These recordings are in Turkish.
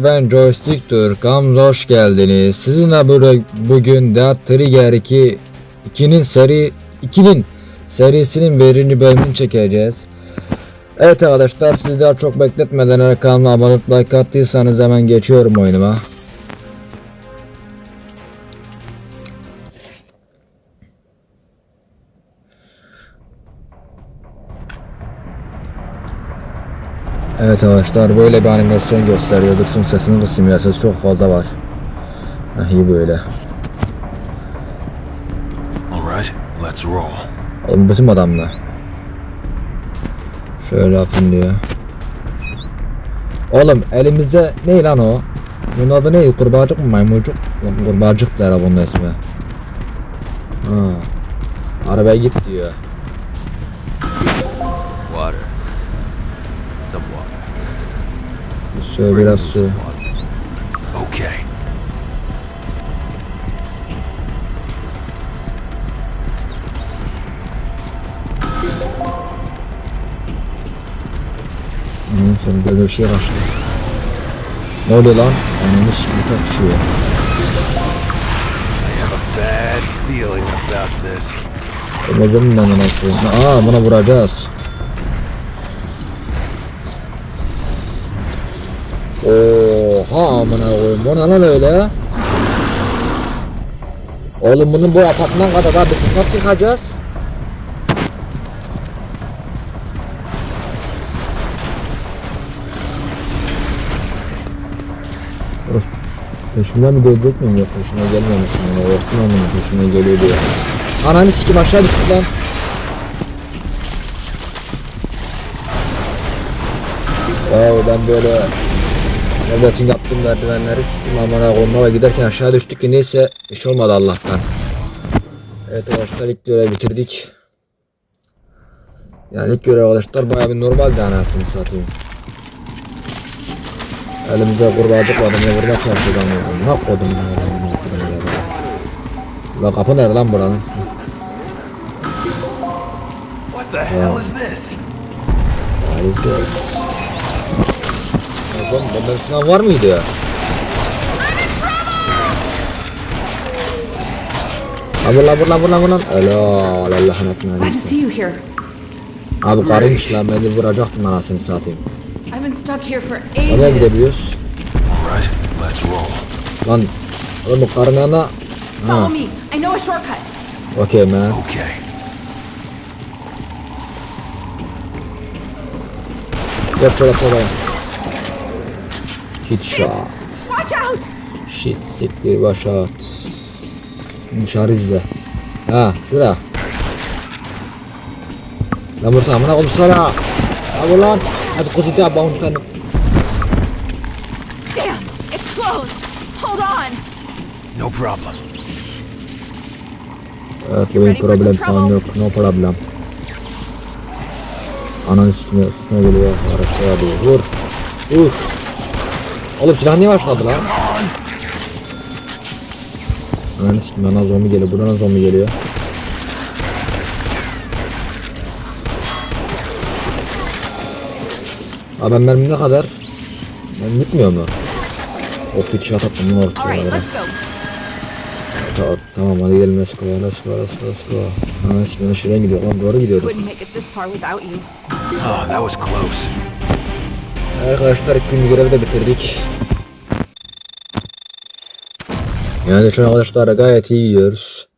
arkadaşlar ben Joystick Türk. Hamza hoş geldiniz. Sizinle böyle bugün Death Trigger 2 2'nin seri 2'nin serisinin birinci bölümünü çekeceğiz. Evet arkadaşlar sizler çok bekletmeden kanalıma abone olup like attıysanız hemen geçiyorum oyunuma. Evet arkadaşlar böyle bir animasyon gösteriyor. Dursun sesini kısayım ya ses çok fazla var. Heh, iyi böyle. All right, let's roll. Oğlum bizim adam mı? Şöyle yapın diyor. Oğlum elimizde ne lan o? Bunun adı neydi? Kurbağacık mı maymuncuk? Kurbağacık da bunun ismi. Ha. Arabaya git diyor. Su biraz su. Okay. Hı, sen böyle bir şey başladı. Ne oluyor lan? Ananı sikimi tartışıyor. Ömürüm ben koyayım. Aa buna vuracağız. Oha amına koyayım. Bu ne lan öyle? Oğlum bunun bu apartman kadar abi biz nasıl yıkacağız? Dur. Peşimden mi gelecek miyim? Yok peşime gelmemiş. Yani Orkun onun peşime geliyor diye. Ananı sikim aşağı düştük lan. Ya ben böyle Nöbetin yaptım merdivenleri sikim amına ve giderken aşağı düştük ki neyse iş olmadı Allah'tan. Evet arkadaşlar ilk görevi bitirdik. Yani ilk görev arkadaşlar bayağı bir normaldi anasını satayım. Elimizde kurbağacık vardı ne burada çalışıyordu ama ne kodum ya. Lan kapı nerede lan buranın? What the hell is this? Harikayız. Oğlum bunların sınav var mıydı ya? Abi lan lan lan lan lan. Helal Allah'ın atına. Glad to see you here. Abi karıymış lan beni vuracaktım anasını satayım. I've been stuck here for Nereye gidebiliyoruz? Lan oğlum karın. Follow Ha, me. I know a shortcut. okey man. Okay. Yok şöyle atlayalım. Shit shot. Watch out! Shit siktir başat. Dışarı izle. Ha şura. Lan vursana amına koyayım sana. Ha vur lan. Hadi abi bir tane. Damn! It's closed! Hold on! No problem. Evet benim problem falan yok. No problem. Ananın üstüne üstüne geliyor. Araçlara diyor. Vur. Vur. Oğlum silah niye başladı lan? Ananı sikim bana zombi geliyor. Buradan zombi geliyor. Abi ben mermim ne kadar? Ben bitmiyor mu? Of hiç şat attım lan ortaya. Alright, kadar. let's go. Ta- Tamam hadi gidelim let's go let's go let's go let's go. Ha şimdi şuraya gidiyor lan doğru you. Oh, that was close. Arkadaşlar ikinci görevi de bitirdik. Yani şu an arkadaşlar gayet iyi gidiyoruz.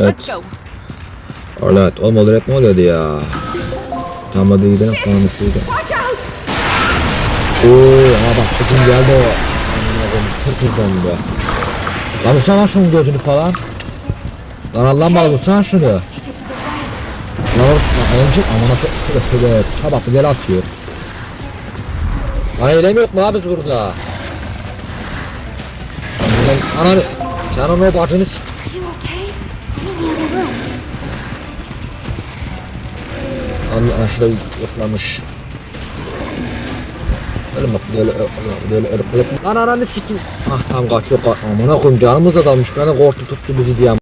Evet. let's go. Evet oğlum o direkt ne oluyordu ya? Tamam hadi gidelim falan gidelim. Watch out! Oo ama bak bugün geldi o. Tır döndü. Lan vursana şunun gözünü falan. Lan Allah'ım bana vursana şunu. Lan lan ölecek amına koyayım. Çabuk bir atıyor. Lan eylem yok mu abi biz burada? Lan ananı sen onun o bacını s- lan şurada yoklamış. Öyle bak böyle öyle öyle öyle öyle. Lan ananı sikim. Ah tam kaçıyor. Ka Amına koyayım canımız da dalmış. Beni korktu tuttu bizi diye.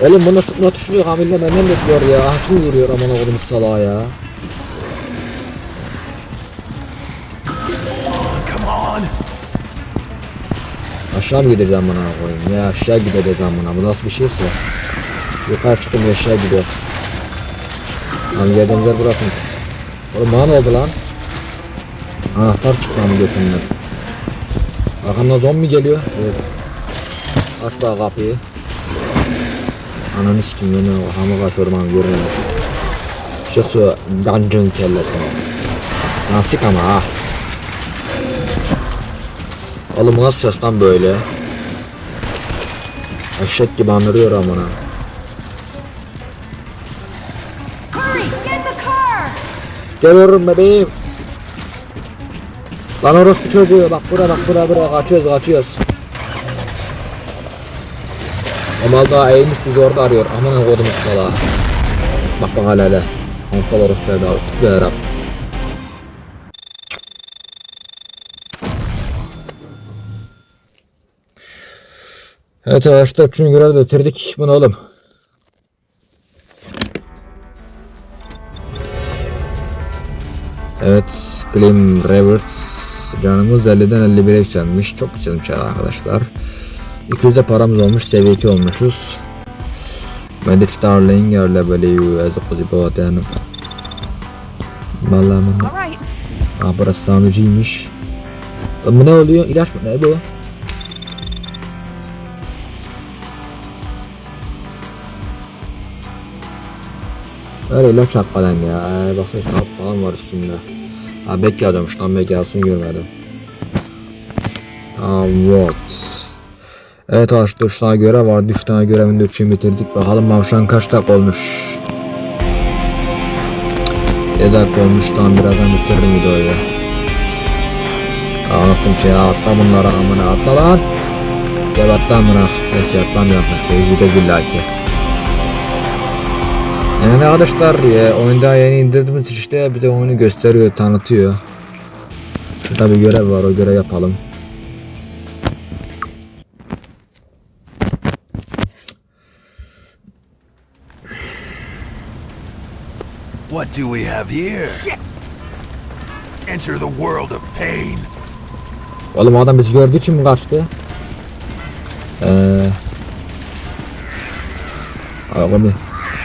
Oğlum bunu sıkma tuşluyor hamile benden bekliyor ya. Mı vuruyor aman oğlum salağa ya. Aşağı mı gideceğim bana koyayım? Ya aşağı gideceğiz amına. Bu nasıl bir şeyse. Yukarı çıktım aşağı gidiyoruz. Lan geldiğimiz yer burası? Oğlum bana ne oldu lan? Anahtar çıktı mı götümden? Arkamdan zombi geliyor. Evet. Aç bana kapıyı. Ananı sikim yine hamur kaçıyorum abi görmüyorum. Çık şu gancın kellesine. Lan sik ama ha. Oğlum nasıl ses lan böyle? Eşek gibi anırıyor amına. Geliyorum bebeğim. Lan orospu çocuğu bak bura bak bura bura kaçıyoruz kaçıyoruz. Amal daha eğilmiş bizi orada arıyor. Aman kodum sala. Bak bak hala hala. Antalar of be Rab. Evet arkadaşlar üçüncü görevi bitirdik. Bu ne oğlum? Evet Glim Reverts canımız 50'den 51'e yükselmiş. Çok güzelmiş arkadaşlar. 200 paramız olmuş. Seviye 2 olmuşuz. Medic Starling are level EU as possible at yani. Vallahi ben de. Aa burası sanucuymuş. E, bu ne oluyor? İlaç mı? Ne bu? Öyle ilaç hakikaten ya. Baksana işte alt falan var üstünde. Ha bek yazıyormuş lan bek yazsın görmedim. Tamam, walk. Evet arkadaşlar 3 tane görev vardı. 3 tane görevin de 3'ünü bitirdik. Bakalım Mavşan kaç dakika olmuş. 7 dakika olmuş. Tamam birazdan bitiririm videoyu. Unuttum şey atla bunlara amına atla lan. Gel atla amına. Neyse atlamayalım. Şey gideceğiz illaki. Yani arkadaşlar ya, oyunda yeni indirdiğimiz işte bize oyunu gösteriyor, tanıtıyor. Şurada bir görev var, o görev yapalım. What do we have here? Enter the world of pain. Oğlum adam bizi gördüğü için mi kaçtı? Eee... Oğlum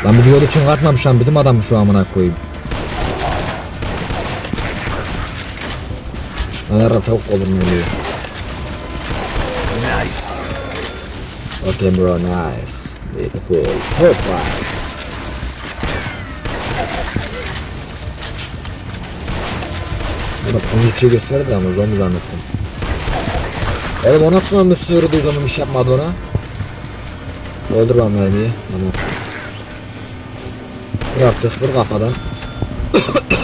Lan bizi gördüğü için kaçmamış lan bizim adam şu amına koyayım. Lan yarra tavuk olur mu oluyor? Nice. Okay bro nice. Beautiful. Perfect. Bak onu bir şey gösterdi ama zombi zannettim. Oğlum o nasıl zombi sürdü zombi şey yapmadı ona. Öldür lan mermiyi. Tamam. Yaptık bir kafadan.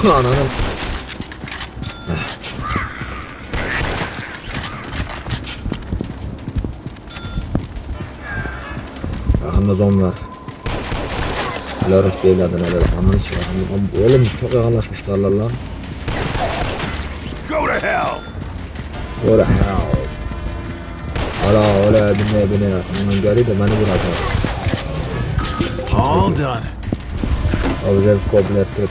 Ananın. Arkamda zombi var. Helal olsun evladın helal. Ananı şey Oğlum çok yakınlaşmışlar lan. Hell? Hala öyle binmeye binene. Ondan geri de beni vuracak. All done. Object completed.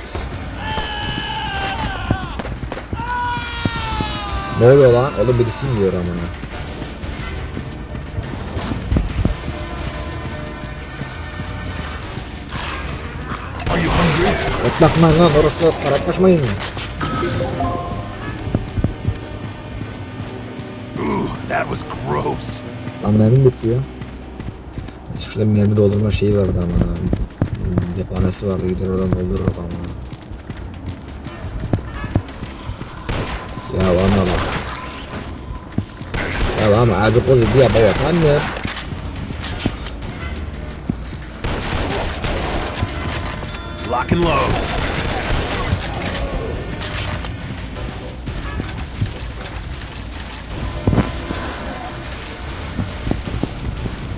Ne oluyor lan? Oğlum birisi mi diyor amına? Otlatmayın lan orospu karatlaşmayın. That was gross. Lan mermim bitiyor. Şurada mermi doldurma şeyi vardı ama. Hmm, Cephanesi vardı gider oradan doldurur ama. Ya ama bak. Ya ama acı kozu diye baba anne. Lock and load.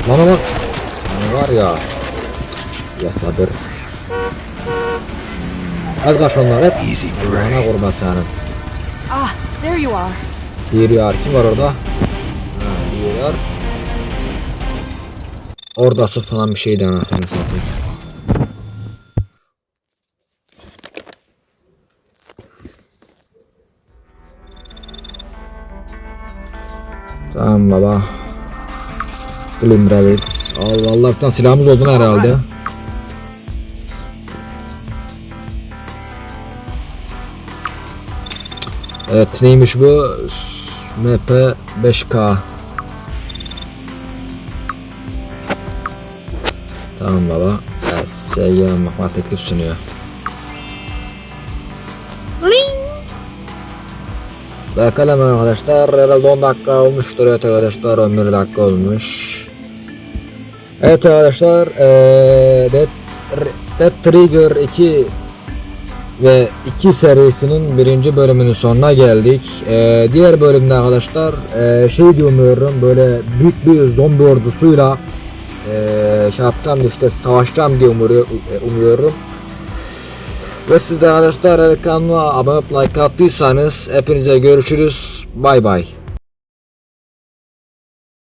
Lan lan. Lan var ya. Ya sabır. Az kaç onlar et. Easy Allah'ına kurban senin. Ah, there you are. Bir yar kim var orada? Ha, bir yar. Ordası falan bir şeydi anahtarını satayım. Tamam baba. Glimravit. Allah Allah'tan silahımız olduğunu herhalde. Evet neymiş bu? MP 5K. Tamam baba. Seyyah mahmat teklif sunuyor. Bakalım arkadaşlar herhalde 10 dakika olmuştur evet arkadaşlar 11 dakika olmuş. Evet arkadaşlar Dead, Dead Trigger 2 ve 2 serisinin birinci bölümünün sonuna geldik. Diğer bölümde arkadaşlar şey diye umuyorum böyle büyük bir zombi ordusuyla eee şey yapacağım işte savaşacağım diye umuyor- umuyorum. Ve siz de arkadaşlar kanalıma abone olup like attıysanız hepinize görüşürüz. Bay bay.